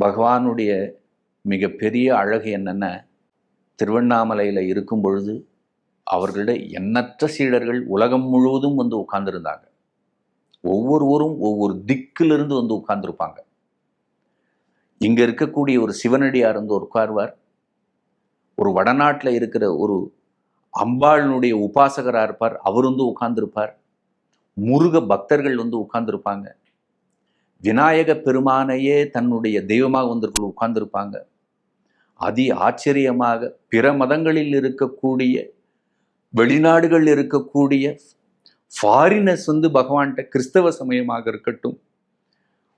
பகவானுடைய மிகப்பெரிய அழகு என்னென்ன? திருவண்ணாமலையில் இருக்கும் பொழுது அவர்களிட எண்ணற்ற சீடர்கள் உலகம் முழுவதும் வந்து உட்கார்ந்துருந்தாங்க. ஒவ்வொருவரும் ஒவ்வொரு திக்கிலிருந்து வந்து உட்கார்ந்துருப்பாங்க. இங்கே இருக்கக்கூடிய ஒரு சிவனடியார் வந்து உட்கார்வார். ஒரு வடநாட்டில் இருக்கிற ஒரு அம்பாளினுடைய உபாசகராக இருப்பார். அவர் வந்து உட்கார்ந்துருப்பார். முருக பக்தர்கள் வந்து உட்கார்ந்துருப்பாங்க. விநாயக பெருமானையே தன்னுடைய தெய்வமாக வந்திருக்க உட்கார்ந்துருப்பாங்க. அதி ஆச்சரியமாக பிற மதங்களில் இருக்கக்கூடிய வெளிநாடுகளில் இருக்கக்கூடிய ஃபாரினர்ஸ் வந்து பகவான்கிட்ட கிறிஸ்தவ சமயமாக இருக்கட்டும்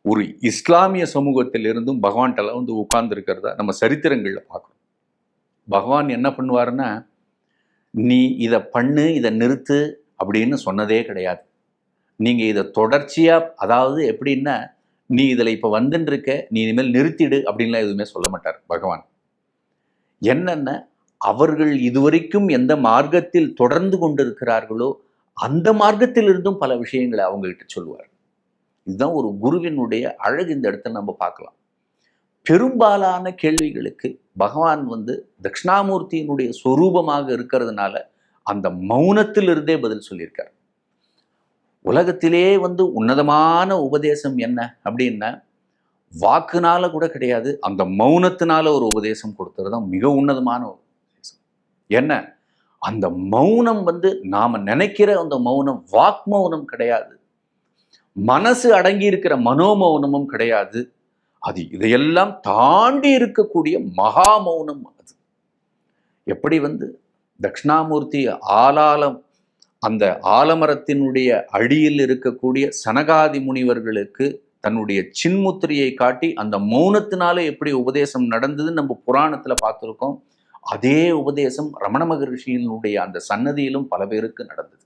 ஒரு இஸ்லாமிய சமூகத்தில் இருந்தும் பகவான்கிட்ட வந்து உட்கார்ந்துருக்கிறதா நம்ம சரித்திரங்களில் பார்க்குறோம். பகவான் என்ன பண்ணுவாருன்னா நீ இதை பண்ணு இதை நிறுத்து அப்படின்னு சொன்னதே கிடையாது. நீங்கள் இதை தொடர்ச்சியாக அதாவது எப்படின்னா நீ இதில் இப்போ வந்துன்னு இருக்க நீ இனிமேல் நிறுத்திடு அப்படின்லாம் எதுவுமே சொல்ல மாட்டார் பகவான். என்னென்ன அவர்கள் இதுவரைக்கும் எந்த மார்க்கத்தில் தொடர்ந்து கொண்டிருக்கிறார்களோ அந்த மார்க்கத்திலிருந்தும் பல விஷயங்களை அவங்ககிட்ட சொல்லுவார். இதுதான் ஒரு குருவினுடைய அழகு இந்த இடத்துல நம்ம பார்க்கலாம். பெரும்பாலான கேள்விகளுக்கு பகவான் வந்து தட்சிணாமூர்த்தியினுடைய சொரூபமாக இருக்கிறதுனால அந்த மௌனத்திலிருந்தே பதில் சொல்லியிருக்கார். உலகத்திலே வந்து உன்னதமான உபதேசம் என்ன அப்படின்னா வாக்குனால கூட கிடையாது அந்த மௌனத்தினால ஒரு உபதேசம் கொடுத்துறது தான் மிக உன்னதமான உபதேசம். என்ன? அந்த மௌனம் வந்து நாம் நினைக்கிற அந்த மௌனம் வாக் மௌனம் கிடையாது. மனசு அடங்கி இருக்கிற மனோமௌனமும் கிடையாது. அது இதையெல்லாம் தாண்டி இருக்கக்கூடிய மகா மௌனம் அது. எப்படி வந்து தட்சிணாமூர்த்தி ஆலாலம் அந்த ஆலமரத்தினுடைய அடியில் இருக்கக்கூடிய சனகாதி முனிவர்களுக்கு தன்னுடைய சின்முத்திரையை காட்டி அந்த மௌனத்தினால எப்படி உபதேசம் நடந்ததுன்னு நம்ம புராணத்தில் பார்த்துருக்கோம். அதே உபதேசம் ரமண மகரிஷியினுடைய அந்த சன்னதியிலும் பல பேருக்கு நடந்தது.